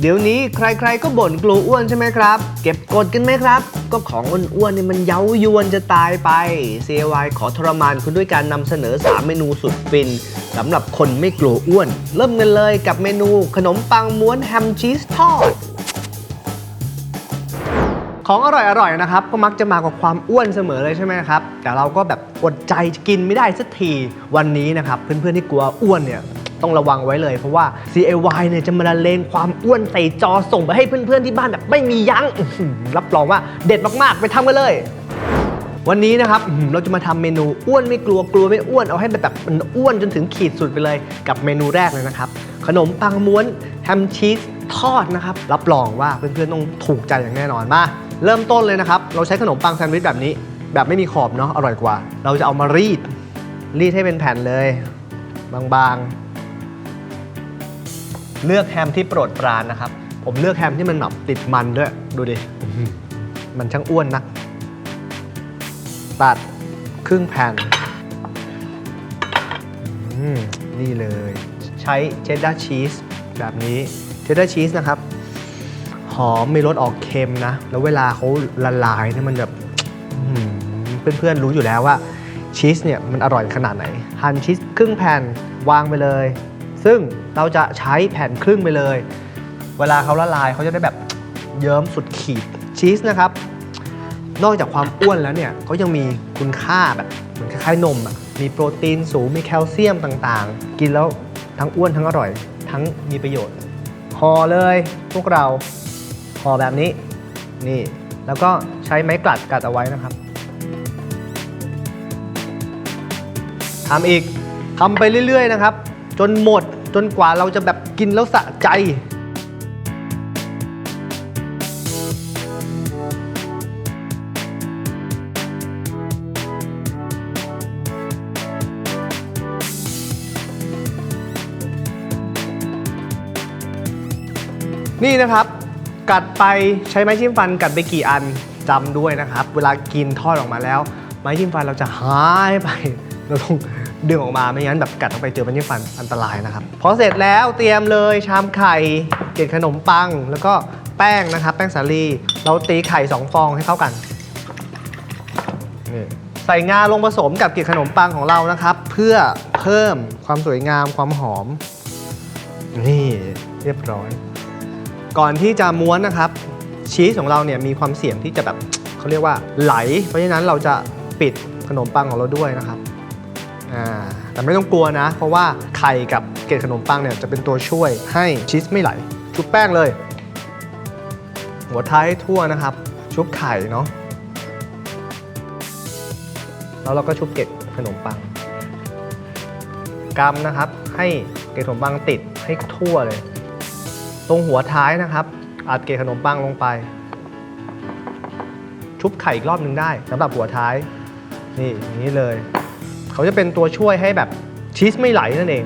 เดี๋ยวนี้ใครๆก็บ่นกลัวอ้วนใช่ไหมครับ เก็บกดกันไหมครับ ก็ของอ้วนๆเนี่ยมันเย้ายวนจะตายไป CY ขอทรมานคุณด้วยการนำเสนอ 3 เมนูสุดฟินสำหรับคนไม่กลัวอ้วน เริ่มกันเลยกับเมนูขนมปังม้วนแฮมชีสทอดของอร่อยๆนะครับก็มักจะมากับความอ้วนเสมอเลยใช่ไหมครับแต่เราก็แบบอดใจกินไม่ได้สักทีวันนี้นะครับเพื่อนๆที่กลัวอ้วนเนี่ย ต้องระวังไว้เลย เพราะว่า CAY เนี่ยจะมาละเลงความอ้วนใส่จอส่งไปให้เพื่อนๆที่บ้านแบบไม่มียั้งอื้อหือรับรองว่าเด็ดมากๆ ไปทำกันเลยวันนี้นะครับเราจะมาทำเมนูอ้วนไม่กลัวกลัวไม่อ้วนเอาให้แบบมันอ้วนจนถึงขีดสุดไปเลยกับเมนูแรกเลยนะครับ ขนมปังม้วนแฮมชีสทอดนะครับ รับรองว่าเพื่อนๆต้องถูกใจอย่างแน่นอนมาเริ่มต้นเลยนะครับ เราใช้ขนมปังแซนด์วิชแบบนี้ แบบไม่มีขอบเนาะอร่อยกว่า เราจะเอามารีดรีดให้เป็นแผ่นเลย บางๆ เลือกแฮมที่โปรดปรานนะครับ ผมเลือกแฮมที่มันแบบติดมันด้วย ดูดิ มันช่างอ้วนนัก ตัดครึ่งแผ่นอืมนี่เลย ใช้เชดดาร์ชีสแบบนี้เชดดาร์ชีสนะครับ หอมมีรสออกเค็มนะ แล้วเวลาเขาละลายเนี่ยมันแบบอื้อหือเพื่อนๆรู้อยู่แล้วว่าชีสเนี่ยมันอร่อยขนาดไหน หั่นชีสครึ่งแผ่นวางไปเลย ซึ่งเราจะใช้แผ่นครึ่งไปเลย เวลาเขาละลายเขาจะได้แบบเยิ้มสุดขีดชีสนะครับ นอกจากความอ้วนแล้วเนี่ยเขายังมีคุณค่าแบบเหมือนคล้ายๆนมอะมีโปรตีนสูงมีแคลเซียมต่างๆ กินแล้วทั้งอ้วนทั้งอร่อย ทั้งมีประโยชน์ห่อเลยพวกเราห่อแบบนี้นี่ แล้วก็ใช้ไม้กลัดกัดเอาไว้นะครับทำอีกทำไปเรื่อย ๆ นะครับ จนหมดจนกว่าเราจะแบบกินแล้วสะใจ นี่นะครับ กัดไปใช้ไม้จิ้มฟันกัดไปกี่อันจำด้วยนะครับ เวลากินทอดออกมาแล้ว ไม้จิ้มฟันเราจะหายไปเราต้อง ดึงออกมาไม่งั้นแบบกัดเข้าไปเจอไม้จิ้มฟันอันตรายนะครับพอเสร็จแล้วเตรียมเลยชามไข่เกล็ดขนมปัง แล้วก็แป้งนะครับ แป้งสาลีเราตีไข่สองฟองให้เข้ากันนี่ใส่งาลงผสมกับเกล็ดขนมปังของเรานะครับ เพื่อเพิ่มความสวยงามความหอม นี่เรียบร้อย ก่อนที่จะม้วนนะครับ ชีสของเราเนี่ยมีความเสี่ยงที่จะแบบเขาเรียกว่าไหล เพราะฉะนั้นเราจะปิดขนมปังของเราด้วยนะครับ อ่าแต่ไม่ต้องกลัวนะ เพราะว่าไข่กับเกล็ดขนมปังเนี่ยจะเป็นตัวช่วยให้ชีสไม่ไหล ชุบแป้งเลย หัวท้ายทั่วนะครับ ชุบไข่เนาะแล้วเราก็ชุบเกล็ดขนมปังกำนะครับ ให้เกล็ดขนมปังติดให้ทั่วเลย ตรงหัวท้ายนะครับอัดเกล็ดขนมปังลงไป ชุบไข่อีกรอบหนึ่งได้สำหรับหัวท้าย นี่อย่างนี้เลย เขาจะเป็นตัวช่วยให้แบบชีสไม่ไหลนั่นเอง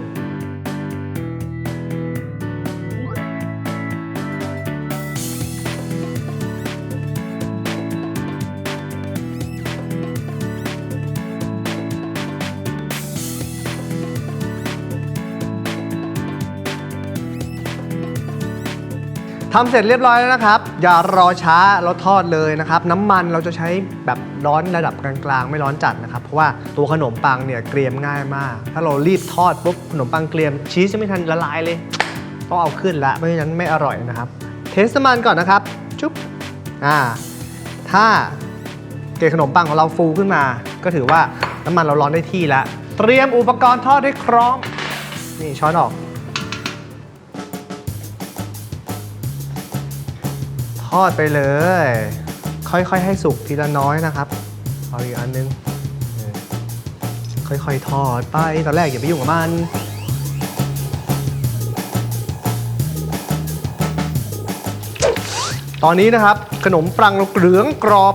ทำเสร็จเรียบร้อยแล้วนะครับ อย่ารอช้าเราทอดเลยนะครับ น้ำมันเราจะใช้แบบร้อนระดับกลางๆ ไม่ร้อนจัดนะครับ เพราะว่าตัวขนมปังเนี่ยเกรียมง่ายมาก ถ้าเรารีบทอดปุ๊บขนมปังเกรียมชีสจะไม่ทันละลายเลยต้องเอาขึ้นละไม่งั้นไม่อร่อยนะครับ เทสน้ำมันก่อนนะครับจุ๊บอ่าถ้าเกล็ดขนมปังของเราฟูขึ้นมา ก็ถือว่าน้ำมันเราร้อนได้ที่แล้วเตรียมอุปกรณ์ทอดให้พร้อมนี่ช้อนออก อดไปเลย ค่อยๆให้สุกทีละน้อยนะครับ เอาอีกอันนึง ค่อยๆทอดไป ตอนแรกอย่าไปยุ่งกับมันตอนนี้นะครับ ขนมปังเราเหลืองกรอบ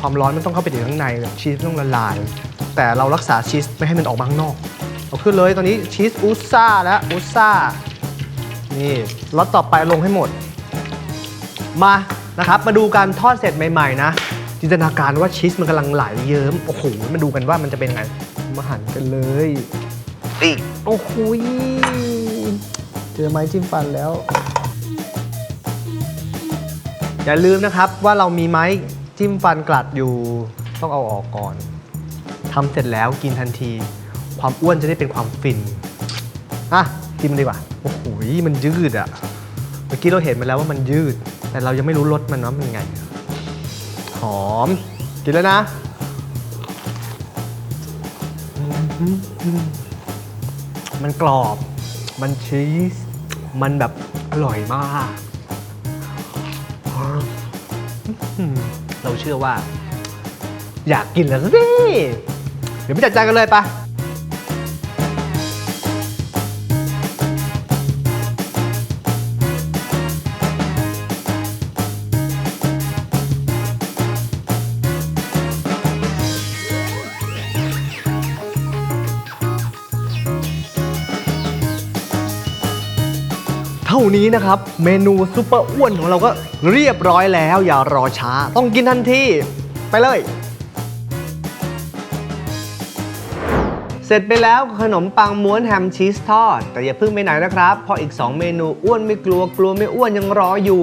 ความร้อนมันต้องเข้าไปถึงข้างในแบบชีสต้องละลาย แต่เรารักษาชีสไม่ให้มันออกมาข้างนอก เอาขึ้นเลยตอนนี้ชีสอุซ่าแล้วอุซ่านี่ล็อตต่อไปลงให้หมด มานะครับมาดูการทอดเสร็จใหม่ๆนะ จินตนาการว่าชีสมันกำลังไหลเยิ้มโอ้โหมาดูกันว่ามันจะเป็นไงมาหั่นกันเลยนี่โอ้โหยเจอไม้จิ้มฟันแล้ว อย่าลืมนะครับว่าเรามีไม้จิ้มฟันกลัดอยู่ ต้องเอาออกก่อนทำเสร็จแล้วกินทันที ความอ้วนจะได้เป็นความฟินอะกินมันดีกว่าโอ้โหมันยืดอะเมื่อกี้เราเห็นมาแล้วว่ามันยืด แต่เรายังไม่รู้รสมันว่ามันไง หอม กินแล้วนะอืมมันกรอบ มันชีส มันแบบอร่อยมากอืมเราเชื่อว่า อยากกินแล้วสิเดี๋ยวไปจัดจานกันเลยปะ ท่านี้นะครับ เมนูซุปเปอร์อ้วนของเราก็เรียบร้อยแล้ว อย่ารอช้า ต้องกินทันที ไปเลย เสร็จไปแล้วขนมปังม้วนแฮมชีสทอด แต่อย่าเพิ่งไปไหนนะครับ เพราะอีก 2 เมนูอ้วนไม่กลัวกลัวไม่อ้วนยังรออยู่